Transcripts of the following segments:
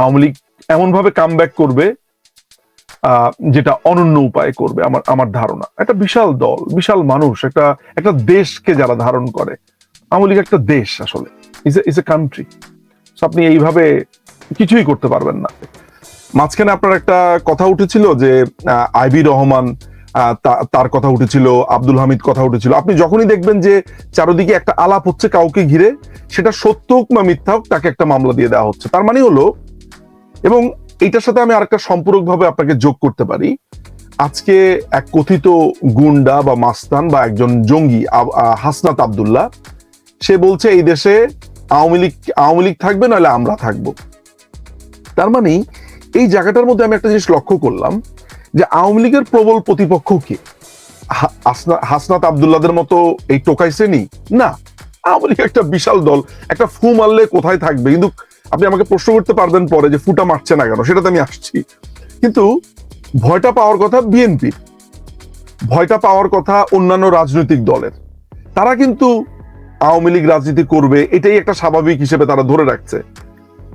আওয়ামী লীগ এমন ভাবে কাম করবে যেটা অনন্য উপায়ে করবে আমার আমার ধারণা। একটা বিশাল দল, বিশাল মানুষ, একটা একটা দেশকে যারা ধারণ করে। আওয়ামী লীগ একটা দেশ আসলে। ইজ এ কান্ট্রি আপনি এইভাবে কিছুই করতে পারবেন না। মাঝখানে আপনার একটা কথা উঠেছিল যে আইবি রহমান তার কথা উঠেছিল, আব্দুল হামিদ কথা উঠেছিল। আপনি যখনই দেখবেন যে চারদিকে একটা আলাপ হচ্ছে কাউকে ঘিরে, সেটা সত্য হোক বা মিথ্যা হোক, তাকে একটা মামলা দিয়ে দেওয়া হচ্ছে। তার মানে হলো এবং এইটার সাথে আমি আরেকটা সম্পূরক ভাবে আপনাকে যোগ করতে পারি। আজকে এক কথিত গুন্ডা বা মাস্তান বা একজন জঙ্গি হাসনাত আব্দুল্লাহ, সে বলছে, এই দেশে আওয়ামী লীগ আওয়ামী লীগ থাকবে, নাহলে আমরা থাকব। তার মানে এই জায়গাটার মধ্যে আমি একটা জিনিস লক্ষ্য করলাম, যে আওয়ামী লীগের প্রবল প্রতিপক্ষ কে? হাসনাত আবদুল্লাদের মতো এই টোকাই শ্রেণি? না। আওয়ামী লীগ একটা বিশাল দল, একটা ফু মারলে কোথায় থাকবে? কিন্তু আপনি আমাকে প্রশ্ন করতে পারবেন পরে যে ফুটা মারছে না কেন, সেটাতে আমি আসছি। কিন্তু ভয়টা পাওয়ার কথা বিএনপি ভয়টা পাওয়ার কথা অন্যান্য রাজনৈতিক দলের। তারা কিন্তু আওয়ামী লীগ রাজনীতি করবে, এটাই একটা স্বাভাবিক হিসেবে তারা ধরে রাখছে।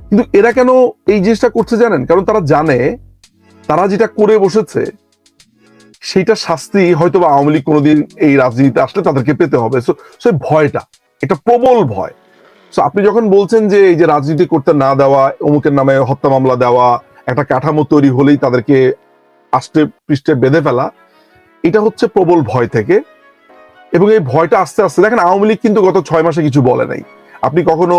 কিন্তু এরা কেন এই জিনিসটা করছে জানেন? কারণ তারা জানে, তারা যেটা করে বসেছে, সেইটা শাস্তি হয়তো বা আওয়ামী লীগ কোনোদিন এই রাজনীতিতে আসলে তাদেরকে পেতে হবে। সো ভয়টা, এটা প্রবল ভয়। সো আপনি যখন বলছেন যে এই যে রাজনীতি করতে না দেওয়া, অমুকের নামে হত্যা মামলা দেওয়া, একটা কাঠামো তৈরি হলেই তাদেরকে আষ্টে পৃষ্ঠে বেঁধে ফেলা, এটা হচ্ছে প্রবল ভয় থেকে। এবং এই ভয়টা আস্তে আস্তে, দেখেন আওয়ামী লীগ কিন্তু গত ছয় মাসে কিছু বলে নাই। আপনি কখনো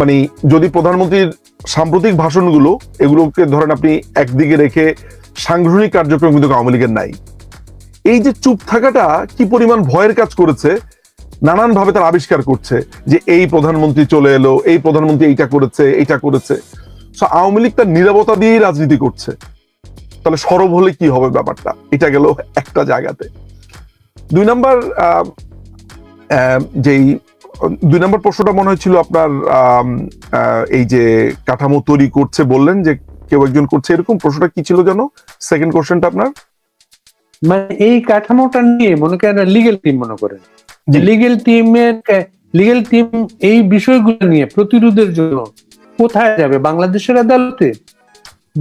মানে যদি প্রধানমন্ত্রীর সাম্প্রতিক ভাষণগুলো, এগুলোকে ধরেন আপনি একদিকে রেখে সাংগঠনিক কার্যক্রম কিন্তু আওয়ামী লীগের নাই। এই যে চুপ থাকাটা কি পরিমাণ ভয়ের কাজ করেছে নানান ভাবে তার আবিষ্কার করছে যে এই প্রধানমন্ত্রী চলে এলো এই প্রধানমন্ত্রী এইটা করেছে এইটা করেছে। So, আওয়ামী লীগ তার নিরাপত্তা দিয়েই রাজনীতি করছে। তাহলে সরব হলে কি হবে ব্যাপারটা? এটা গেল একটা জায়গাতে। দুই নাম্বার যেই দুই নম্বর প্রশ্নটা মনে হয়েছিল আপনার এই যে কাঠামো তৈরি করছে বললেন যে কেউ একজন করছে এরকম প্রশ্নটা কি ছিল যেন? সেকেন্ড কোশ্চেনটা আপনার? মানে এই কাঠামোটা নিয়ে মনে করেন লিগেল টিম মনে করেন। লিগেল টিমের লিগেল টিম এই বিষয়গুলো নিয়ে প্রতিরোধের জন্য কোথায় যাবে? বাংলাদেশের আদালতে?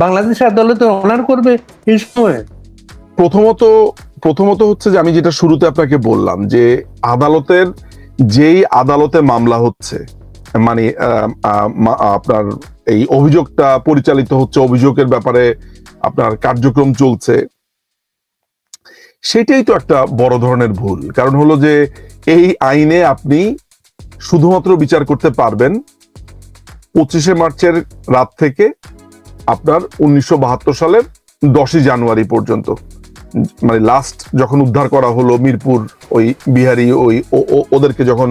বাংলাদেশের আদালতে অনার করবে এই সময়ে? প্রথমত প্রথমত হচ্ছে যে আমি যেটা শুরুতে আপনাকে বললাম যে আদালতের যেই আদালতে মামলা হচ্ছে মানে আপনার এই অভিযোগটা পরিচালিত হচ্ছে, অভিযোগের ব্যাপারে আপনার কার্যক্রম চলছে সেটাই তো একটা বড় ধরনের ভুল। কারণ হলো যে, এই আইনে আপনি শুধুমাত্র বিচার করতে পারবেন পঁচিশে মার্চের রাত থেকে আপনার উনিশশো সালের দশই জানুয়ারি পর্যন্ত। মানে লাস্ট যখন উদ্ধার করা হলো মিরপুর, ওই বিহারি, ওই ওদেরকে যখন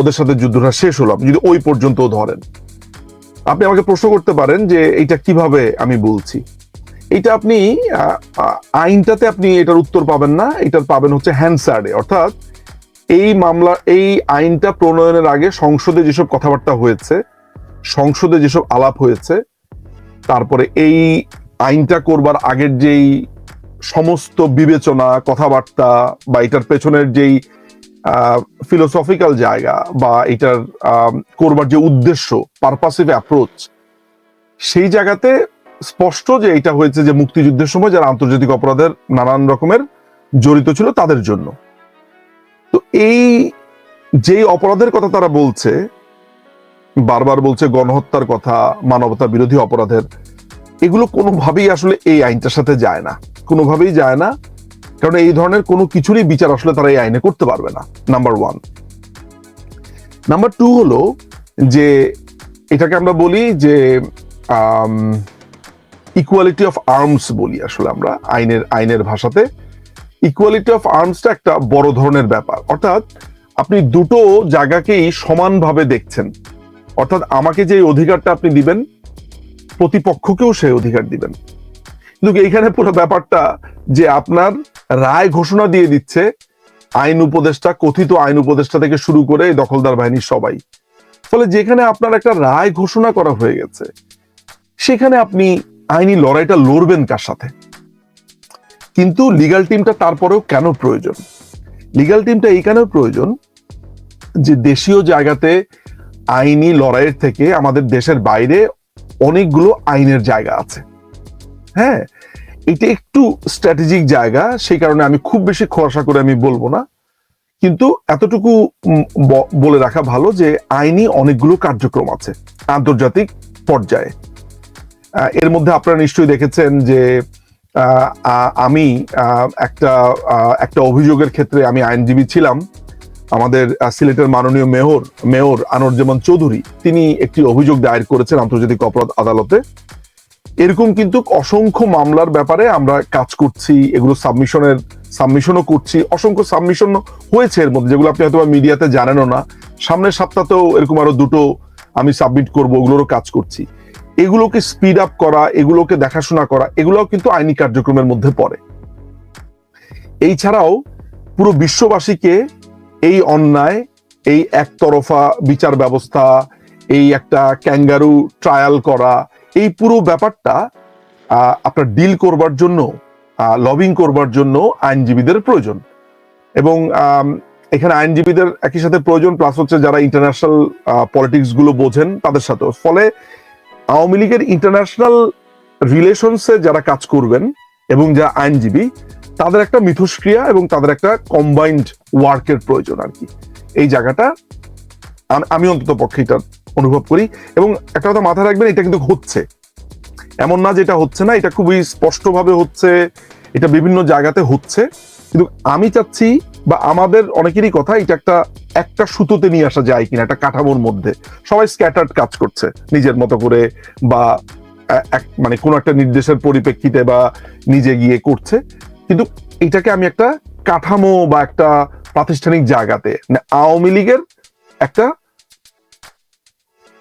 ওদের সাথে যুদ্ধটা শেষ হলো, আপনি যদি ওই পর্যন্ত ধরেন। আপনি আমাকে প্রশ্ন করতে পারেন যে এটা কীভাবে আমি বলছি? এটা আপনি আইনটাতে আপনি এটার উত্তর পাবেন না, এটা পাবেন হচ্ছে হ্যান্সার্ডে অর্থাৎ এই মামলা, এই আইনটা প্রণয়নের আগে সংসদে যেসব কথাবার্তা হয়েছে, সংসদে যেসব আলাপ হয়েছে, তারপরে এই আইনটা করবার আগের যেই সমস্ত বিবেচনা, কথাবার্তা বা এটার পেছনের যেই ফিলোসফিক্যাল জায়গা বা এটার করবার যে উদ্দেশ্য পারপাসিভ অ্যাপ্রোচ সেই জায়গাতে স্পষ্ট যে এটা হয়েছে যে মুক্তিযুদ্ধের সময় যারা আন্তর্জাতিক অপরাধের নানান রকমের জড়িত ছিল তাদের জন্য। তো এই যেই অপরাধের কথা তারা বলছে, বারবার বলছে গণহত্যার কথা, মানবতা বিরোধী অপরাধের, এগুলো কোনোভাবেই আসলে এই আইনটার সাথে যায় না। কোনোভাবেই যায় না। কারণ এই ধরনের কোনো কিছুরই বিচার আসলে তারা এই আইনে করতে পারবে না নাম্বার ওয়ান নাম্বার টু হলো যে, এটাকে আমরা বলি যে ইকুয়ালিটি অফ আর্মস বলি আসলে আমরা, আইনের আইনের ভাষাতে। ইকুয়ালিটি অফ আর্মসটা একটা বড় ধরনের ব্যাপার। অর্থাৎ আপনি দুটো জায়গাকেই সমানভাবে দেখছেন। অর্থাৎ আমাকে যে অধিকারটা আপনি দিবেন, প্রতিপক্ষকেও সেই অধিকার দিবেন। কিন্তু এইখানে পুরো ব্যাপারটা যে আপনার রায় ঘোষণা দিয়ে দিচ্ছে, আইন উপদেষ্টা, কথিত আইন উপদেষ্টা থেকে শুরু করে দখলদার বাহিনীর সবাই। ফলে যেখানে আপনার একটা রায় ঘোষণা করা হয়ে গেছে, সেখানে আপনি আইনি লড়াইটা লড়বেন কার সাথে? কিন্তু লিগাল টিমটা তারপরেও কেন প্রয়োজন? লিগাল টিমটা এই এইখানেও প্রয়োজন যে দেশীয় জায়গাতে আইনি লড়াইয়ের থেকে আমাদের দেশের বাইরে অনেকগুলো আইনের জায়গা আছে। হ্যাঁ এটা একটু স্ট্র্যাটেজিক জায়গা, সেই কারণে আমি খুব বেশি খোলাসা করে আমি বলব না। কিন্তু এতটুকু বলে রাখা ভালো যে আইনি অনেকগুলো কার্যক্রম আছে আন্তর্জাতিক পর্যায়ে। এর মধ্যে আপনারা নিশ্চয়ই দেখেছেন যে আমি একটা একটা অভিযোগের ক্ষেত্রে আমি আইনজীবী ছিলাম। আমাদের সিলেটের মাননীয় মেয়র মেয়র আনোয়ারুজ্জামান চৌধুরী, তিনি একটি অভিযোগ দায়ের করেছেন আন্তর্জাতিক অপরাধ আদালতে। এরকম কিন্তু অসংখ্য মামলার ব্যাপারে আমরা কাজ করছি, এগুলো সাবমিশনের, সাবমিশনও করছি, অসংখ্য সাবমিশন হয়েছে এর মধ্যে, যেগুলো আপনি হয়তো মিডিয়াতে জানেনও না। সামনের সপ্তাহতেও এরকম আরও দুটো আমি সাবমিট করব, ওগুলোরও কাজ করছি। এগুলোকে স্পিড আপ করা, এগুলোকে দেখাশোনা করা, এগুলোও কিন্তু আইনি কার্যক্রমের মধ্যে পড়ে। এই ছাড়াও পুরো বিশ্ববাসীকে এই অন্যায়, এই একতরফা বিচার ব্যবস্থা, এই একটা ক্যাঙ্গারু ট্রায়াল করা, এই পুরো ব্যাপারটা আপনার ডিল করবার জন্য লবিং করবার জন্য আইনজীবীদের প্রয়োজন। এবং এখানে আইনজীবীদের একই সাথে প্রয়োজন প্লাস হচ্ছে যারা ইন্টারন্যাশনাল পলিটিক্সগুলো বোঝেন তাদের সাথেও। ফলে আওয়ামী লীগের ইন্টারন্যাশনাল রিলেশনসে যারা কাজ করবেন এবং যারা আইনজীবী, তাদের একটা মিথস্ক্রিয়া এবং তাদের একটা কম্বাইন্ড ওয়ার্কের প্রয়োজন আর কি। এই জায়গাটা আমি অন্তত পক্ষে এটা অনুভব করি এবং একটা কথা মাথায় রাখবেন, এটা কিন্তু হচ্ছে। এমন না যেটা হচ্ছে না, এটা খুবই স্পষ্টভাবে হচ্ছে, এটা বিভিন্ন জায়গাতে হচ্ছে। কিন্তু আমি চাচ্ছি বা আমাদের অনেকেরই কথা, এটা একটা একটা সুতোতে নিয়ে আসা যায় কিনা, একটা কাঠামোর মধ্যে। সবাই স্ক্যাটার্ড কাজ করছে নিজের মতো করে বা এক- মানে কোনো একটা নির্দেশের পরিপ্রেক্ষিতে বা নিজে গিয়ে করছে। কিন্তু এটাকে আমি একটা কাঠামো বা একটা প্রাতিষ্ঠানিক জায়গাতে মানে আওয়ামী লীগের একটা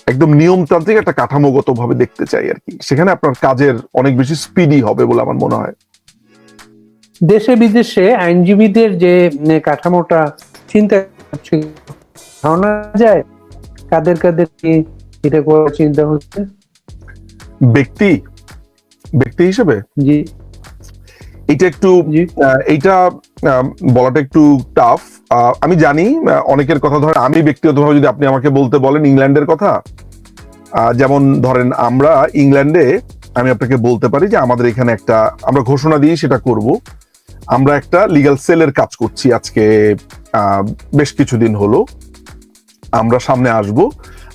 একদম নিয়মতান্ত্রিক একটা কাঠামোগত ভাবে দেখতে চাই আর কি। সেখানে আপনার কাজের অনেক বেশি স্পিডি হবে বলে আমার মনে হয়। দেশে বিদেশে আইনজীবীদের যে কাঠামোটা চিন্তা ধারণা যায় কাদের কাদের এটা করার চিন্তা হচ্ছে। ব্যক্তি ব্যক্তি হিসেবে? জি। এটা একটু এইটা বলাটা একটু টাফ আমি জানি অনেকের কথা ধরেন আমি ব্যক্তিগতভাবে যদি আপনি আমাকে বলতে বলেন ইংল্যান্ডের কথা আহ, যেমন ধরেন আমরা ইংল্যান্ডে আমি আপনাকে বলতে পারি যে আমাদের এখানে একটা আমরা ঘোষণা দিয়ে সেটা করব। আমরা একটা লিগ্যাল সেলের কাজ করছি আজকে বেশ কিছুদিন হলো। আমরা সামনে আসব।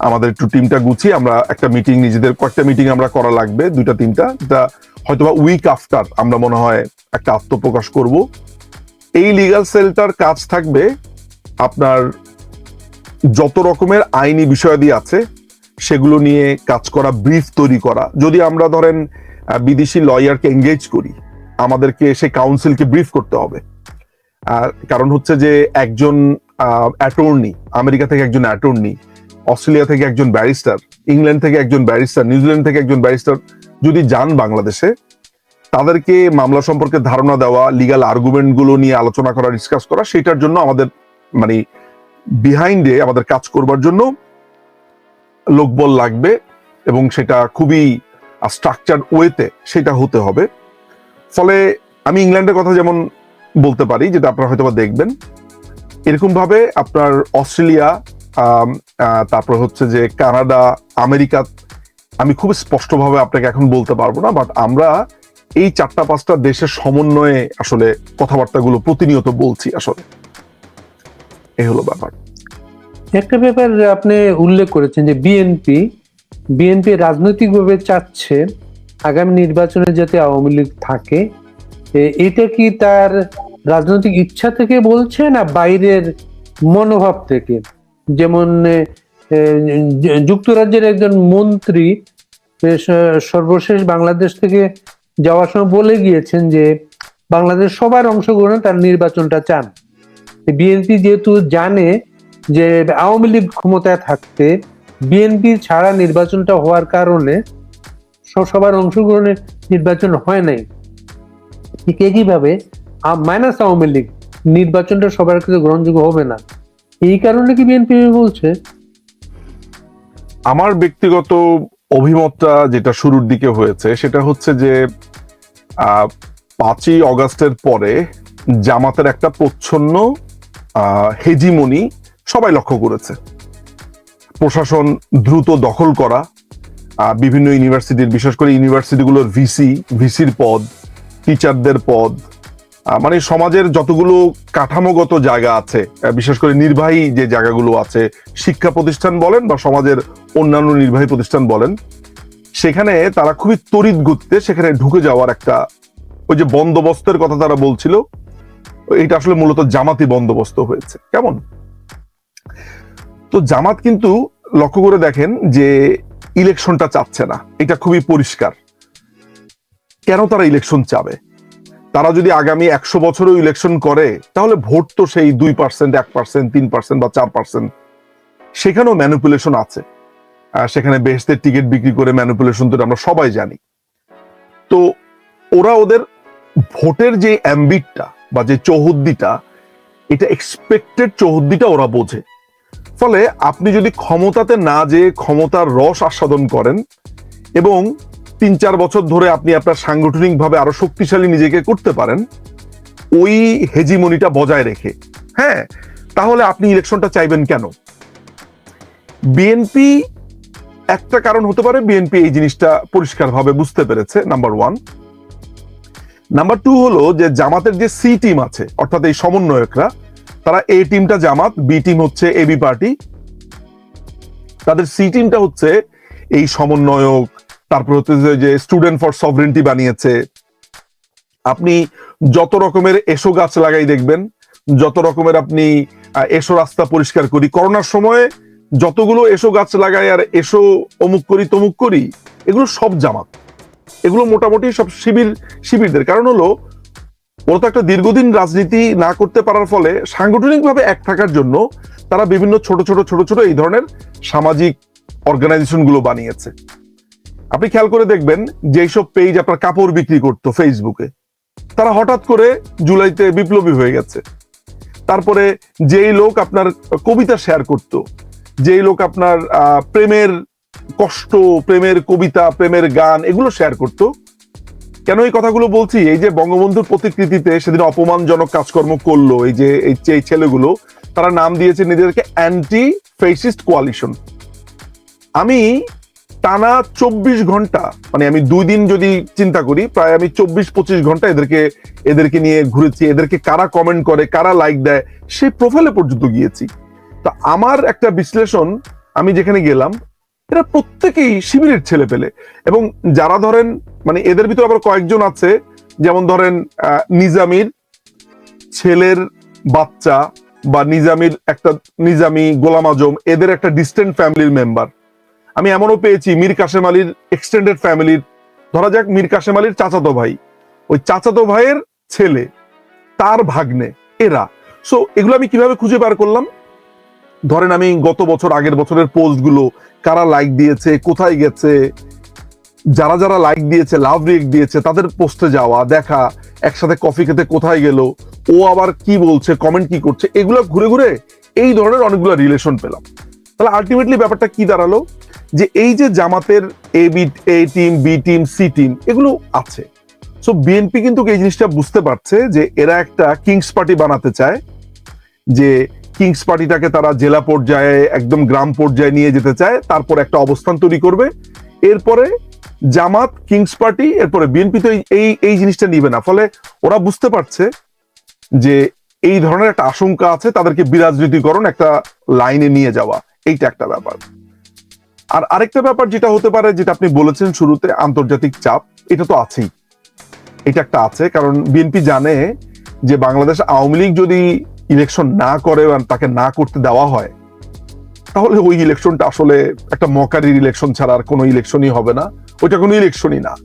আমাদের একটু টিমটা গুছিয়ে আমরা একটা মিটিং নিজেদের কয়েকটা মিটিং আমরা করা লাগবে, দুইটা, তিনটা। যেটা হয়তোবা উইক আফটার আমরা মনে হয় একটা আত্মপ্রকাশ করব। এই লিগাল সেলটার কাজ থাকবে আপনার যত রকমের আইনি বিষয়াদি আছে, সেগুলো নিয়ে কাজ করা ব্রিফ তৈরি করা। যদি আমরা ধরেন বিদেশি লয়ারকে এঙ্গেজ করি আমাদেরকে, সেই কাউন্সিলকে ব্রিফ করতে হবে। আর কারণ হচ্ছে যে একজন অ্যাটর্নি আমেরিকা থেকে একজন অ্যাটর্নি অস্ট্রেলিয়া থেকে একজন ব্যারিস্টার ইংল্যান্ড থেকে একজন ব্যারিস্টার নিউজিল্যান্ড থেকে একজন ব্যারিস্টার যদি যান বাংলাদেশে, তাদেরকে মামলা সম্পর্কে ধারণা দেওয়া লিগাল আর্গুমেন্টগুলো নিয়ে আলোচনা করা ডিসকাস করা, সেটার জন্য আমাদের মানে বিহাইন্ডে আমাদের কাজ করবার জন্য লোকবল লাগবে এবং সেটা খুবই স্ট্রাকচার ওয়েতে সেটা হতে হবে। ফলে আমি ইংল্যান্ডের কথা যেমন বলতে পারি, যেটা আপনারা হয়তো দেখবেন এরকম ভাবে আপনার অস্ট্রেলিয়া তারপর হচ্ছে যে কানাডা, আমেরিকা, আমি খুব স্পষ্টভাবে আপনাকে এখন বলতে পারব না বাট আমরা এই চারটা পাঁচটা দেশের সমন্বয়ে আসলে কথাবার্তাগুলো প্রতিনিয়ত বলছি আসলে। এই হলো ব্যাপার। একটা ব্যাপার আপনি উল্লেখ করেছেন যে বিএনপি বিএনপি রাজনৈতিকভাবে চাচ্ছে আগামী নির্বাচনে যাতে আওয়ামী লীগ থাকে এটা কি তার রাজনৈতিক ইচ্ছা থেকে বলছে না বাইরের মনোভাব থেকে? যেমন যুক্তরাজ্যের একজন মন্ত্রী সর্বশেষ বাংলাদেশ থেকে যাওয়ার সময় বলে গিয়েছেন যে বাংলাদেশ সবার অংশগ্রহণে তার নির্বাচনটা চান। বিএনপি যেহেতু জানে যে আওয়ামী লীগ ক্ষমতায় থাকতে, বিএনপি ছাড়া নির্বাচনটা হওয়ার কারণে সবার অংশগ্রহণে নির্বাচন হয় নাই। ঠিক একইভাবে মাইনাস আওয়ামী লীগ নির্বাচনটা সবার কাছে গ্রহণযোগ্য হবে না। এই কারণে কি বিএনপি বলছে? আমার ব্যক্তিগত অভিমতটা যেটা শুরুর দিকে হয়েছে, সেটা হচ্ছে যে পাঁচই অগাস্টের পরে জামাতের একটা প্রচ্ছন্ন হেজিমনি সবাই লক্ষ্য করেছে। প্রশাসন দ্রুত দখল করা বিভিন্ন ইউনিভার্সিটির বিশেষ করে ইউনিভার্সিটিগুলোর ভিসি ভিসির পদ টিচারদের পদ মানে সমাজের যতগুলো কাঠামোগত জায়গা আছে বিশেষ করে নির্বাহী যে জায়গাগুলো আছে, শিক্ষা প্রতিষ্ঠান বলেন বা সমাজের অন্যান্য নির্বাহী প্রতিষ্ঠান বলেন, সেখানে তারা খুবই তড়িৎ গতিতে সেখানে ঢুকে যাওয়ার একটা ওই যে বন্দোবস্তের কথা তারা বলছিল এটা আসলে মূলত জামাতি বন্দোবস্ত হয়েছে। কেমন? তো জামাত কিন্তু লক্ষ্য করে দেখেন যে ইলেকশনটা চাচ্ছে না। এটা খুবই পরিষ্কার। কেন তারা ইলেকশন চাবে? তারা যদি আগামী একশো বছরও ইলেকশন করে, তাহলে ভোট তো সেই দুই পার্সেন্ট, এক পার্সেন্ট, তিন পার্সেন্ট বা চার পার্সেন্ট। সেখানেও ম্যানুপুলেশন আছে। সেখানে বেহেস্তের টিকিট বিক্রি করে ম্যানিপুলেশন তো আমরা সবাই জানি। তো ওরা ওদের ভোটের যে অ্যাম্বিটটা বা যে চৌহদ্দিটা, এটা এক্সপেক্টেড চৌহদ্দিটা ওরা বোঝে। ফলে আপনি যদি ক্ষমতাতে না যে ক্ষমতার রস আস্বাদন করেন এবং তিন চার বছর ধরে আপনি আপনার সাংগঠনিকভাবে আরও শক্তিশালী নিজেকে করতে পারেন, ওই হেজিমনিটা বজায় রেখে হ্যাঁ? তাহলে আপনি ইলেকশনটা চাইবেন কেন? বিএনপি একটা কারণ হতে পারে বিএনপি এই জিনিসটা পরিষ্কারভাবে বুঝতে পেরেছে নাম্বার ওয়ান নাম্বার টু হলো যে জামাতের যে সি টিম আছে, অর্থাৎ এই সমন্বয়করা তারা এ টিমটা জামাত বি টিম হচ্ছে এবি পার্টি তাদের সি টিমটা হচ্ছে এই সমন্বয়ক, তারপর হচ্ছে যে- স্টুডেন্ট ফর সভরেন্টি বানিয়েছে। আপনি যত রকমের এসো গাছ লাগাই দেখবেন, যত রকমের আপনি এসো রাস্তা পরিষ্কার করি। করোনার সময়ে যতগুলো এসো গাছ লাগাই আর এসো অমুক করি, তমুক করি, এগুলো সব জামাত। এগুলো মোটামুটি সব শিবির, শিবিরদের। কারণ হলো ওরা তো একটা দীর্ঘদিন রাজনীতি না করতে পারার ফলে সাংগঠনিকভাবে এক থাকার জন্য তারা বিভিন্ন ছোট ছোট ছোট ছোট এই ধরনের সামাজিক অর্গানাইজেশনগুলো বানিয়েছে। আপনি খেয়াল করে দেখবেন যে সব পেজ আপনার কাপড় বিক্রি করতো ফেসবুকে। তারা হঠাৎ করে জুলাইতে বিপ্লবী হয়ে গেছে। তারপরে যেই লোক আপনার কবিতা শেয়ার করত, যেই লোক আপনার প্রেমের কষ্ট, প্রেমের কবিতা, প্রেমের গান এগুলো শেয়ার করত কেন এই কথাগুলো বলছি? এই যে বঙ্গবন্ধুর প্রতিকৃতিতে সেদিন অপমানজনক কাজকর্ম করল, এই যে, এই ছেলেগুলো, তারা নাম দিয়েছে নিজেদেরকে অ্যান্টি ফেসিস্ট কোয়ালিশন আমি টানা চব্বিশ ঘণ্টা মানে আমি দুই দিন যদি চিন্তা করি, প্রায় আমি চব্বিশ পঁচিশ ঘণ্টা এদেরকে এদেরকে নিয়ে ঘুরেছি, এদেরকে কারা কমেন্ট করে, কারা লাইক দেয়, সেই প্রোফাইলে পর্যন্ত গিয়েছি। তা আমার একটা বিশ্লেষণ, আমি যেখানে গেলাম, এরা প্রত্যেকেই শিবিরের ছেলে পেলে এবং যারা ধরেন মানে এদের ভিতরে আবার কয়েকজন আছে, যেমন ধরেন নিজামির ছেলের বাচ্চা বা নিজামির একটা, নিজামি গোলাম আজম, এদের একটা ডিস্টেন্ট ফ্যামিলির মেম্বার আমি এমনও পেয়েছি, মীর কাশেম আলীর এক্সটেন্ডেড ফ্যামিলির ধরা যাক, মীর কাশেম আলীর চাচাতো ভাই। ওই চাচাতো ভাইয়ের ছেলে, তার ভাগ্নে, এরা। সো এগুলো আমি কীভাবে খুঁজে বার করলাম? ধরেন, আমি গত বছর আগের বছরের পোস্টগুলো কারা লাইক দিয়েছে, কোথায় গেছে যারা যারা লাইক দিয়েছে লাভ রিয়েক্ট দিয়েছে, তাদের পোস্টে যাওয়া, দেখা, একসাথে কফি খেতে কোথায় গেল, ও আবার কি বলছে কমেন্ট কি করছে, এগুলো ঘুরে ঘুরে এই ধরনের অনেকগুলো রিলেশন পেলাম। তাহলে আলটিমেটলি ব্যাপারটা কি দাঁড়াল? যে এই যে জামাতের A B A team B team C team এগুলো আছে। সো বিএনপি কিন্তু এই জিনিসটা বুঝতে পারছে যে এরা একটা কিংস পার্টি বানাতে চায়, যে কিংস পার্টিটাকে তারা জেলা পর্যায়ে, একদম গ্রাম পর্যায়ে নিয়ে যেতে চায়, তারপর একটা অবস্থান তৈরি করবে। এরপরে জামাত, কিংস পার্টি, এরপরে বিএনপি তো এই- এই জিনিসটা নিবে না। ফলে ওরা বুঝতে পারছে যে এই ধরনের একটা আশঙ্কা আছে তাদেরকে বিরাজনীতিকরণ একটা লাইনে নিয়ে যাওয়া। এইটা একটা ব্যাপার। আর আরেকটা ব্যাপার যেটা হতে পারে, যেটা আপনি বলেছেন শুরুতে, আন্তর্জাতিক চাপ, এটা তো আছেই। এটা একটা আছে, কারণ বিএনপি জানে যে বাংলাদেশ আওয়ামী লীগ যদি ইলেকশন না করে তাকে না করতে দেওয়া হয় তাহলে ওই ইলেকশনটা আসলে একটা মকারির ইলেকশন ছাড়া আর কোনো ইলেকশনই হবে না। ওইটা কোনো ইলেকশনই না।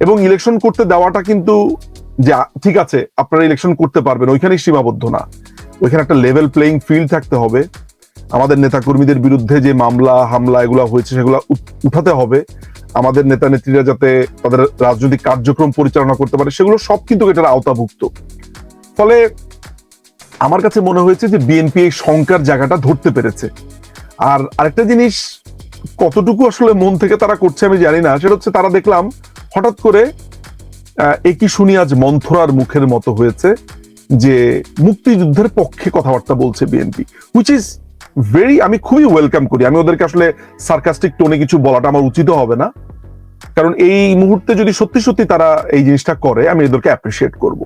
এবং ইলেকশন করতে দেওয়াটা কিন্তু যে, ঠিক আছে, আপনারা ইলেকশন করতে পারবেন, ওইখানেই সীমাবদ্ধ না। ওইখানে একটা লেভেল প্লেইং ফিল্ড থাকতে হবে। আমাদের নেতাকর্মীদের বিরুদ্ধে যে মামলা, হামলা এগুলো হয়েছে, সেগুলো উঠাতে হবে। আমাদের নেতা নেত্রীরা যাতে তাদের রাজনৈতিক কার্যক্রম পরিচালনা করতে পারে, সেগুলো সব কিন্তু এটার আওতাভুক্ত। ফলে আমার কাছে মনে হয়েছে যে বিএনপি এই শঙ্কার জায়গাটা ধরতে পেরেছে। আর আরেকটা জিনিস, কতটুকু আসলে মন থেকে তারা করছে আমি জানি না, সেটা হচ্ছে তারা দেখলাম হঠাৎ করে একই শুনি আজ মন্থরার মুখের মতো হয়েছে যে মুক্তিযুদ্ধের পক্ষে কথাবার্তা বলছে বিএনপি হুইচ ইজ ভেরি আমি খুবই ওয়েলকাম করি। আমি ওদেরকে আসলে সার্কাস্টিক টোনে কিছু বলাটা আমার উচিত হবে না। কারণ এই মুহূর্তে যদি সত্যি সত্যি তারা এই জিনিসটা করে, আমি এদেরকে অ্যাপ্রিসিয়েট করব।